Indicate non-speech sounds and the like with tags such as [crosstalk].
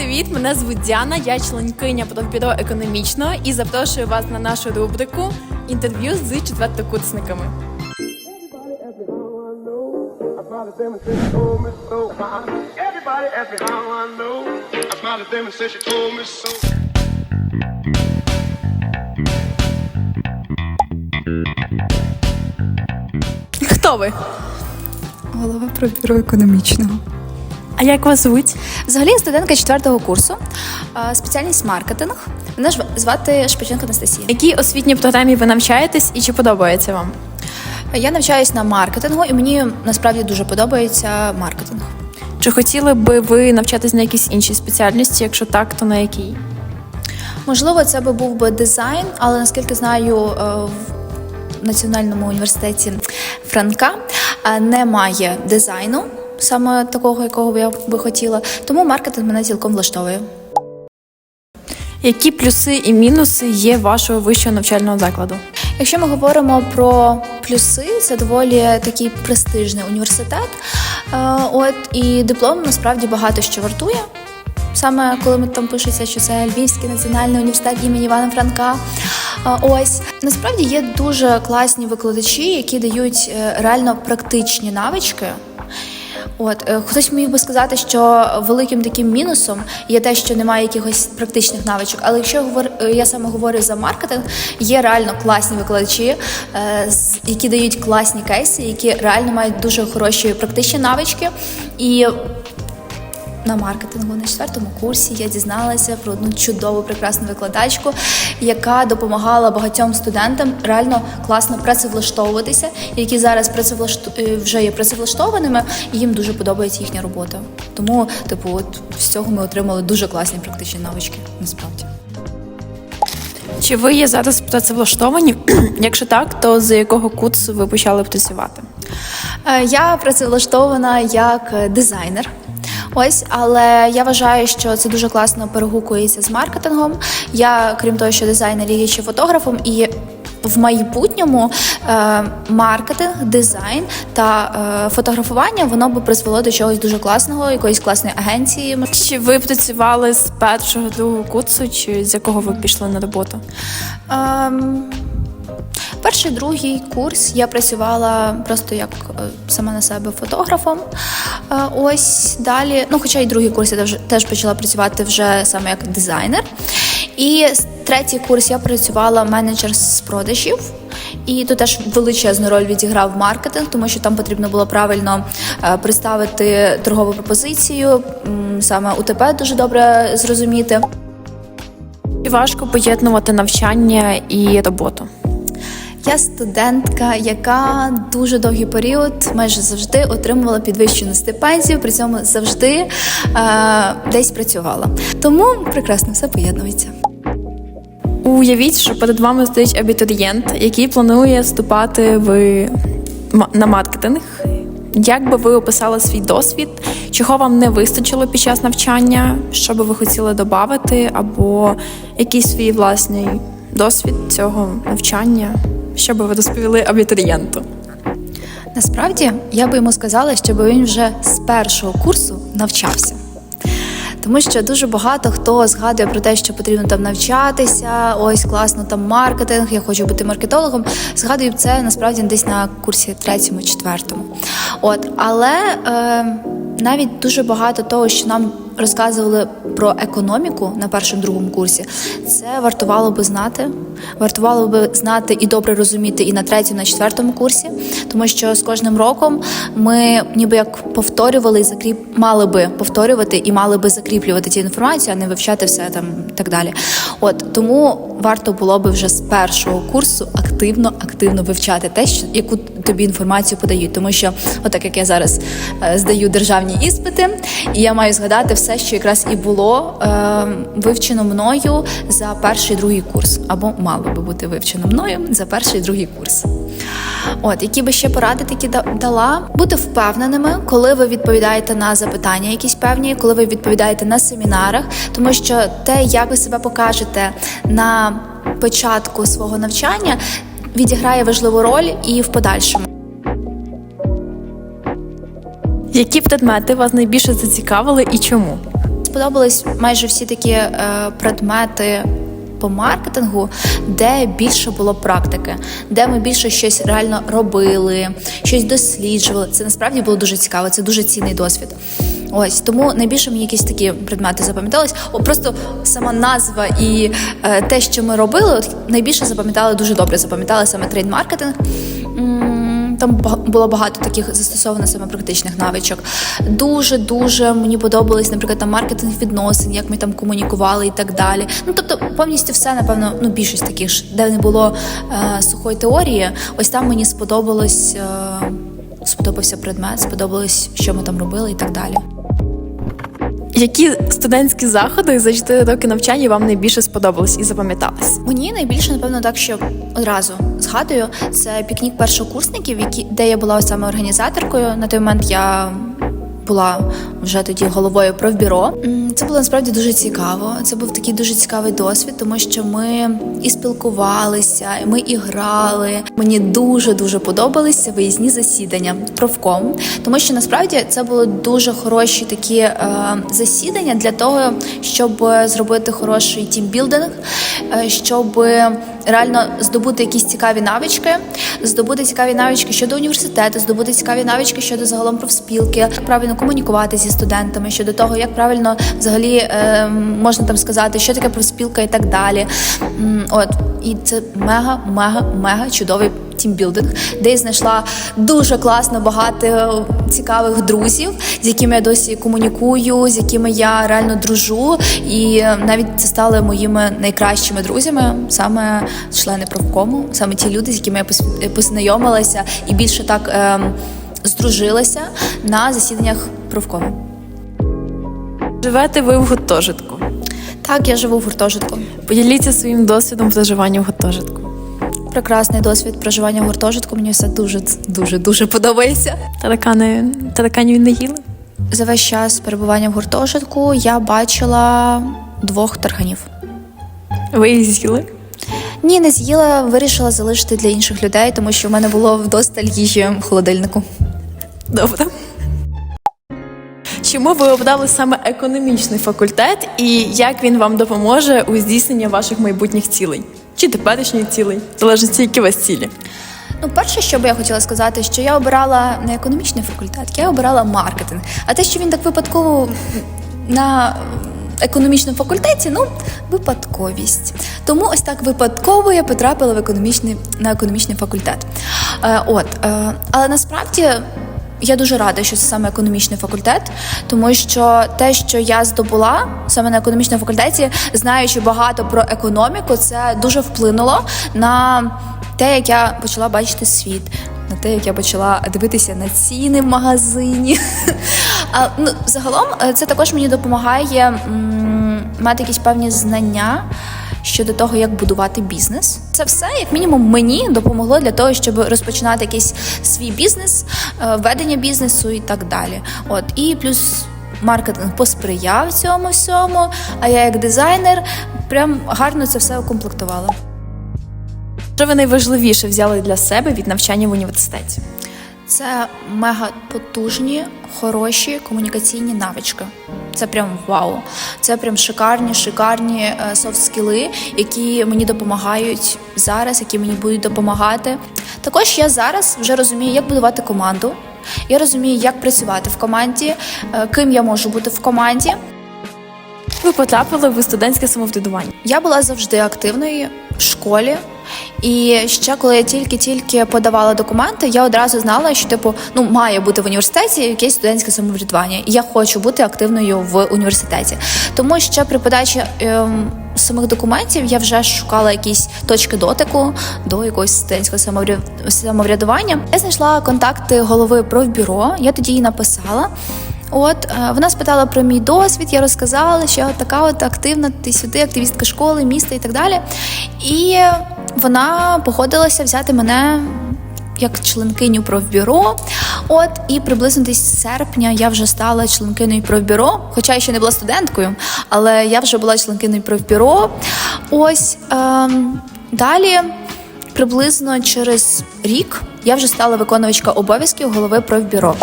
привіт! Мене звуть Діана, я членкиня профбюро економічного і запрошую вас на нашу рубрику інтерв'ю з четвертокурсниками. Хто ви? Голова про бюро економічного. А як вас звуть? Взагалі я студентка четвертого курсу, спеціальність маркетинг. Мене ж звати Шпиченко Анастасія. Якій освітній програмі ви навчаєтесь і чи подобається вам? Я навчаюсь на маркетингу, і мені насправді дуже подобається маркетинг. Чи хотіли би ви навчатись на якійсь іншій спеціальності? Якщо так, то на якій? Можливо, це би був би дизайн, але наскільки знаю, е, в Національному університеті Франка е, немає дизайну, саме такого, якого я би хотіла. Тому маркетинг мене цілком влаштовує. Які плюси і мінуси є вашого вищого навчального закладу? Якщо ми говоримо про плюси, це доволі такий престижний університет. Е, От і диплом насправді багато що вартує. Саме коли ми там пишеться, що це Львівський національний університет імені Івана Франка. Е, Ось насправді є дуже класні викладачі, які дають е, реально практичні навички. От е, хтось міг би сказати, що великим таким мінусом є те, що немає якихось практичних навичок. Але якщо говор- е, я саме говорю за маркетинг, є реально класні викладачі, е, які дають класні кейси, які реально мають дуже хороші практичні навички. І на маркетингу на четвертому курсі я дізналася про одну чудову прекрасну викладачку, яка допомагала багатьом студентам реально класно працевлаштовуватися, які зараз працевлашту... е, вже є працевлаштованими, і їм дуже подобається їхня робота. Тому, типу, от з цього ми отримали дуже класні практичні навички. Насправді. Чи ви є зараз працевлаштовані? [clears throat] Якщо так, то з якого курсу ви почали працювати? Е, Я працевлаштована як дизайнер. Ось, але я вважаю, що це дуже класно перегукується з маркетингом. Я, крім того, що дизайнер, є ще фотографом і. В майбутньому е, маркетинг, дизайн та е, фотографування воно би призвело до чогось дуже класного, якоїсь класної агенції. Чи ви працювали з першого другого курсу, чи з якого ви пішли на роботу? Ем, перший другий курс я працювала просто як е, сама на себе фотографом. Е, ось далі, ну хоча і другий курс я теж, почала працювати вже саме як дизайнер. І третій курс я працювала менеджер з продажів. І тут теж величезну роль відіграв маркетинг, тому що там потрібно було правильно е, представити торгову пропозицію, саме УТП дуже добре зрозуміти. Важко поєднувати навчання і роботу? Я студентка, яка дуже довгий період майже завжди отримувала підвищену стипендію, при цьому завжди е, десь працювала. Тому прекрасно все поєднується. Уявіть, що перед вами стоїть абітурієнт, який планує вступати в на маркетинг. Як би ви описали свій досвід? Чого вам не вистачило під час навчання? Що би ви хотіли додати, або якийсь свій власний досвід цього навчання? Що би ви розповіли абітурієнту? Насправді я би йому сказала, щоб він вже з першого курсу навчався. Тому що дуже багато хто згадує про те, що потрібно там навчатися, ось класно там маркетинг, я хочу бути маркетологом. Згадую це насправді десь на курсі третьому, четвертому. От, але е, навіть дуже багато того, що нам розказували про економіку на першому другому курсі, це вартувало би знати. Вартувало би знати і добре розуміти і на третьому, на четвертому курсі, тому що з кожним роком ми ніби як повторювали і закріп мали би повторювати і мали би закріплювати цю інформацію, а не вивчати все там і так далі. От тому варто було би вже з першого курсу активно активно вивчати те, що яку тобі інформацію подають, тому що, отак як я зараз е, здаю державні іспити, і я маю згадати все, що якраз і було е, вивчено мною за перший другий курс, або мало би бути вивчено мною за перший другий курс. От, які би ще поради такі дала, бути впевненими, коли ви відповідаєте на запитання, якісь певні, коли ви відповідаєте на семінарах, тому що те, як ви себе покажете на початку свого навчання, відіграє важливу роль і в подальшому. Які предмети вас найбільше зацікавили і чому? сподобались майже всі такі е, предмети. По маркетингу, де більше було практики, де ми більше щось реально робили, щось досліджували. Це насправді було дуже цікаво, це дуже цінний досвід. Ось тому найбільше мені якісь такі предмети запам'ятались. О, просто сама назва і е, те, що ми робили, от найбільше запам'ятали дуже добре. Запам'ятали саме трейд-маркетинг. Там було багато таких застосовано саме практичних навичок. Дуже дуже мені подобались, наприклад, там маркетинг відносин, як ми там комунікували і так далі. Ну тобто, повністю все, напевно, ну більшість таких ж, де не було е, сухої теорії. Ось там мені сподобалось. Е, Сподобався предмет, сподобалось, що ми там робили і так далі. Які студентські заходи за 4 роки навчання вам найбільше сподобались і запам'ятались? Мені найбільше, напевно, так, що одразу згадую, це пікнік першокурсників, які, де я була саме організаторкою. На той момент я була вже тоді головою профбюро. Це було насправді дуже цікаво. Це був такий дуже цікавий досвід, тому що ми і спілкувалися, і ми і грали. Мені дуже дуже подобалися виїзні засідання профком, тому що насправді це були дуже хороші такі е, засідання для того, щоб зробити хороший тімбілдинг, е, щоб реально здобути якісь цікаві навички, здобути цікаві навички щодо університету, здобути цікаві навички щодо загалом профспілки, як правильно комунікувати зі студентами, щодо того, як правильно взагалі е, можна там сказати, що таке профспілка і так далі. От і це мега, мега, мега чудовий. Тімбілдинг, де я знайшла дуже класно багато цікавих друзів, з якими я досі комунікую, з якими я реально дружу, і навіть це стали моїми найкращими друзями, саме члени профкому, саме ті люди, з якими я посві- познайомилася і більше так ем, здружилася на засіданнях профкому. Живете ви в гуртожитку? Так, я живу в гуртожитку. Поділіться своїм досвідом проживання в гуртожитку. Прекрасний досвід проживання в гуртожитку. Мені все дуже дуже дуже подобається. Таракани, тараканів не їли? За весь час перебування в гуртожитку я бачила двох тарганів. Ви їх з'їли? Ні, не з'їла, вирішила залишити для інших людей, тому що в мене було вдосталь їжі в холодильнику. Добре. Чому ви обрали саме економічний факультет і як він вам допоможе у здійсненні ваших майбутніх цілей? Чи теперішніх цілей? Залежить, які у вас цілі. Ну, перше, що би я хотіла сказати, що я обирала не економічний факультет, я обирала маркетинг. А те, що він так випадково на економічному факультеті, ну, випадковість. Тому ось так випадково я потрапила в економічний, на економічний факультет. Е, от, е, але насправді. Я дуже рада, що це саме економічний факультет, тому що те, що я здобула саме на економічному факультеті, знаючи багато про економіку, це дуже вплинуло на те, як я почала бачити світ, на те, як я почала дивитися на ціни в магазині. [laughs] А, ну, загалом е, це також мені допомагає мати якісь певні знання. Щодо того, як будувати бізнес, це все як мінімум мені допомогло для того, щоб розпочинати якийсь свій бізнес, е, ведення бізнесу і так далі. От і плюс маркетинг посприяв цьому всьому. А я як дизайнер прям гарно це все укомплектувала. Що ви найважливіше взяли для себе від навчання в університеті? Це мега потужні, хороші комунікаційні навички. Це прям вау. Це прям шикарні, шикарні софт-скіли, які мені допомагають зараз, які мені будуть допомагати. Також я зараз вже розумію, як будувати команду. Я розумію, як працювати в команді, е, ким я можу бути в команді. Ви потрапили в студентське самоврядування. Я була завжди активною в школі. І ще коли я тільки-тільки подавала документи, я одразу знала, що типу ну має бути в університеті якесь студентське самоврядування. І я хочу бути активною в університеті. Тому ще при подачі ем, самих документів я вже шукала якісь точки дотику до якогось студентського самовря- самоврядування. Я знайшла контакти голови профбюро. Я тоді їй написала. От е, вона спитала про мій досвід, я розказала, що я така от активна, ти сюди, активістка школи, міста і так далі. І вона погодилася взяти мене як членкиню профбюро. От і приблизно десь серпня я вже стала членкиною профбюро, хоча я ще не була студенткою, але я вже була членкиною профбюро. Ось ем, далі. Приблизно через рік я вже стала виконувачка обов'язків голови профбюро.